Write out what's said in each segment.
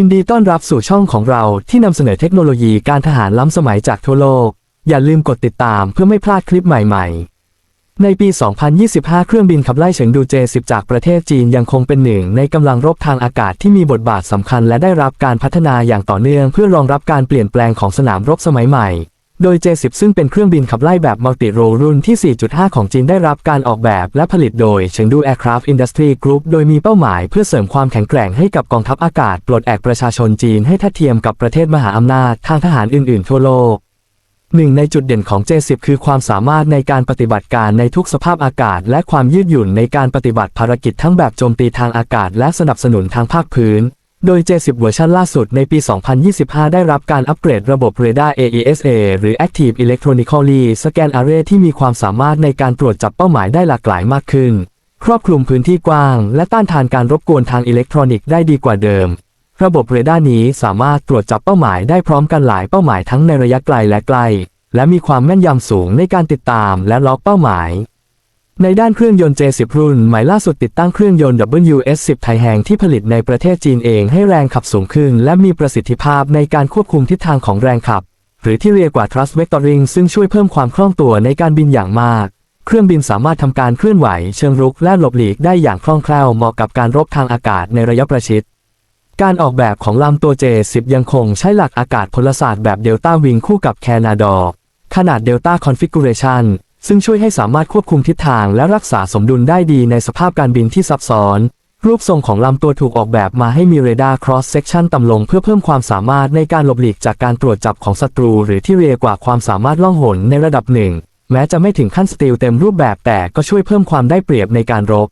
ินดีต้อนรับสู่ช่องของเราที่นำเสนอเทคโนโลยีการทหารล้ำสมัยจากทั่วโลก อย่าลืมกดติดตามเพื่อไม่พลาดคลิปใหม่ๆ ในปี 2025 เครื่องบินขับไล่เฉิงดูเจ 10 จากประเทศจีนยังคงเป็นหนึ่งในกำลังรบทางอากาศที่มีบทบาทสำคัญและได้รับการพัฒนาอย่างต่อเนื่องเพื่อรองรับการเปลี่ยนแปลงของสนามรบสมัยใหม่ โดย J10 ซึ่งเป็นเครื่องบินขับไล่แบบมัลติโรรุ่นที่ 4.5 ของจีนได้รับการออกแบบและผลิตโดยเฉิงดู Aircraft Industry Group โดยมีเป้าหมายเพื่อเสริมความแข็งแกร่งให้กับกองทัพอากาศ ปลดแอกประชาชนจีนให้ทัดเทียมกับประเทศมหาอำนาจทางทหารอื่น ๆ ทั่วโลกหนึ่งในจุดเด่นของ J10 คือความสามารถในการปฏิบัติการในทุกสภาพอากาศ และความยืดหยุ่นในการปฏิบัติภารกิจทั้งแบบโจมตีทางอากาศ และสนับสนุนทางภาคพื้น โดย J10 เวอร์ชันล่าสุดในปี 2025 ได้รับการอัปเกรดระบบเรดาร์ AESA หรือ Active Electronically Scan Array ที่มีความสามารถในการตรวจจับเป้าหมายได้หลากหลายมากขึ้น ครอบคลุมพื้นที่กว้าง และต้านทานการรบกวนทางอิเล็กทรอนิกส์ได้ดีกว่าเดิม ระบบเรดาร์นี้สามารถตรวจจับเป้าหมายได้พร้อมกันหลายเป้าหมายทั้งในระยะไกลและใกล้และมีความแม่นยำสูงในการติดตามและล็อกเป้าหมาย ในด้านเครื่องยนต์ J10 รุ่นใหม่ล่าสุดติดตั้งเครื่องยนต์ WS10 ไทยแหงที่ผลิตในประเทศจีนเองให้แรงขับสูงขึ้น และมีประสิทธิภาพในการควบคุมทิศทางของแรงขับ หรือที่เรียกว่า thrust vectoring ซึ่งช่วยเพิ่มความคล่องตัวในการบินอย่างมาก เครื่องบินสามารถทำการเคลื่อนไหว เชิงรุกและหลบหลีกได้อย่างคล่องแคล่วเหมาะกับการรบทางอากาศในระยะประชิดการออกแบบของลำตัว J10 ยังคงใช้หลักอากาศพลศาสตร์แบบเดลต้าวิงคู่กับแคนาดอร์ขนาดเดลต้าคอนฟิกูเรชัน ซึ่งช่วยให้สามารถควบคุมทิศทางและรักษาสมดุลได้ดีในสภาพการบินที่ซับซ้อน รูปทรงของลำตัวถูกออกแบบมาให้มีเรดาร์ cross section ต่ำลงเพื่อเพิ่มความสามารถในการหลบหลีกจากการตรวจจับของศัตรู หรือที่เรียกว่าความสามารถล่องหนในระดับหนึ่ง แม้จะไม่ถึงขั้นสตีลเต็มรูปแบบแต่ก็ช่วยเพิ่มความได้เปรียบในการรบ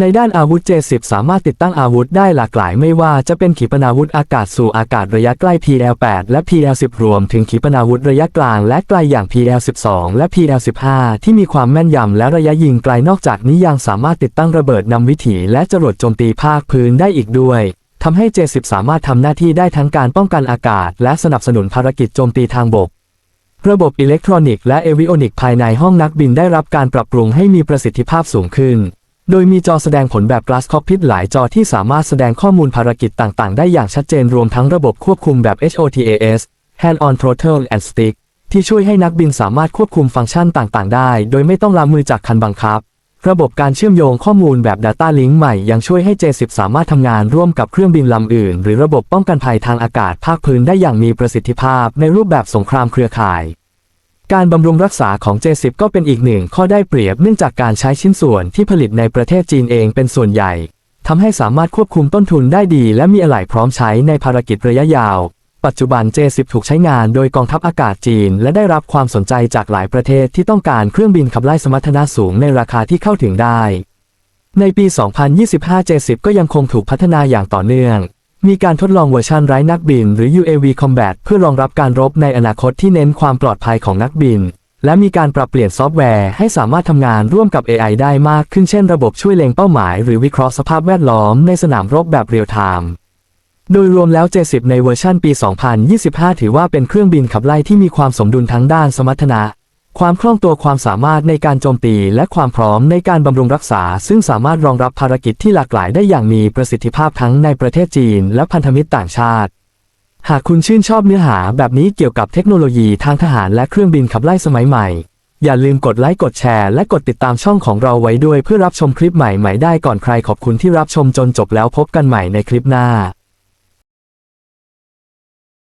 ในด้านอาวุธ J10 สามารถติดตั้งอาวุธได้หลากหลายไม่ว่าจะเป็นขีปนาวุธอากาศสู่อากาศระยะใกล้ PL8 และ PL10 รวมถึงขีปนาวุธระยะกลางและไกลอย่าง PL12 และ PL15 ที่มีความแม่นยำและระยะยิงไกลนอกจากนี้ยังสามารถติดตั้งระเบิดนำวิถีและจรวดโจมตีภาคพื้นได้อีกด้วยทำให้ J10 สามารถทำหน้าที่ได้ทั้งการป้องกันอากาศ และสนับสนุนภารกิจโจมตีทางบกระบบอิเล็กทรอนิกส์และเอวิโอนิกภายในห้องนักบินได้รับการปรับปรุงให้มีประสิทธิภาพสูงขึ้น โดยมีจอแสดงผลแบบ Glass Cockpit หลายจอที่สามารถแสดงข้อมูลภารกิจต่าง ๆ ได้อย่างชัดเจนรวมทั้งระบบควบคุมแบบ HOTAS Hand on Throttle and Stick ที่ช่วยให้นักบินสามารถควบคุมฟังก์ชันต่าง ๆ ได้ โดยไม่ต้องล้ำมือจากคันบังคับ ระบบการเชื่อมโยงข้อมูลแบบ Data Link ใหม่ยังช่วยให้ J10 สามารถทำงานร่วมกับเครื่องบินลำอื่น หรือระบบป้องกันภัยทางอากาศภาคพื้นได้อย่างมีประสิทธิภาพในรูปแบบสงครามเครือข่าย การบำรุงรักษาของ J10 ก็เป็นอีกหนึ่งข้อได้เปรียบเนื่องจากการใช้ชิ้นส่วนที่ผลิตในประเทศจีนเองเป็นส่วนใหญ่ทำให้สามารถควบคุมต้นทุนได้ดี และมีอะไหล่พร้อมใช้ในภารกิจระยะยาว ปัจจุบัน J10 ถูกใช้งานโดยกองทัพอากาศจีน และได้รับความสนใจจากหลายประเทศที่ต้องการเครื่องบินขับไล่สมรรถนะสูงในราคาที่เข้าถึงได้ ในปี 2025 J10 ก็ยังคงถูกพัฒนาอย่างต่อเนื่อง มีการทดลองเวอร์ชันไร้นักบิน หรือ UAV Combat เพื่อรองรับการรบในอนาคตที่เน้นความปลอดภัยของนักบิน และมีการปรับเปลี่ยนซอฟต์แวร์ให้สามารถทำงานร่วมกับ AI ได้มากขึ้นเช่นระบบช่วยเล็งเป้าหมาย หรือวิเคราะห์สภาพแวดล้อมในสนามรบแบบเรียลไทม์โดยรวมแล้ว J10 ในเวอร์ชันปี 2025 ถือว่าเป็นเครื่องบินขับไล่ที่มีความสมดุลทั้งด้านสมรรถนะ ความคล่องตัวความสามารถในการโจมตี และความพร้อมในการบำรุงรักษา ซึ่งสามารถรองรับภารกิจที่หลากหลายได้อย่างมีประสิทธิภาพทั้งในประเทศจีน และพันธมิตรต่างชาติ หากคุณชื่นชอบเนื้อหาแบบนี้เกี่ยวกับเทคโนโลยีทางทหารและเครื่องบินขับไล่สมัยใหม่ อย่าลืมกดไลค์กดแชร์และกดติดตามช่องของเราไว้ด้วยเพื่อรับชมคลิปใหม่ๆได้ก่อนใครขอบคุณที่รับชมจนจบแล้วพบกันใหม่ในคลิปหน้า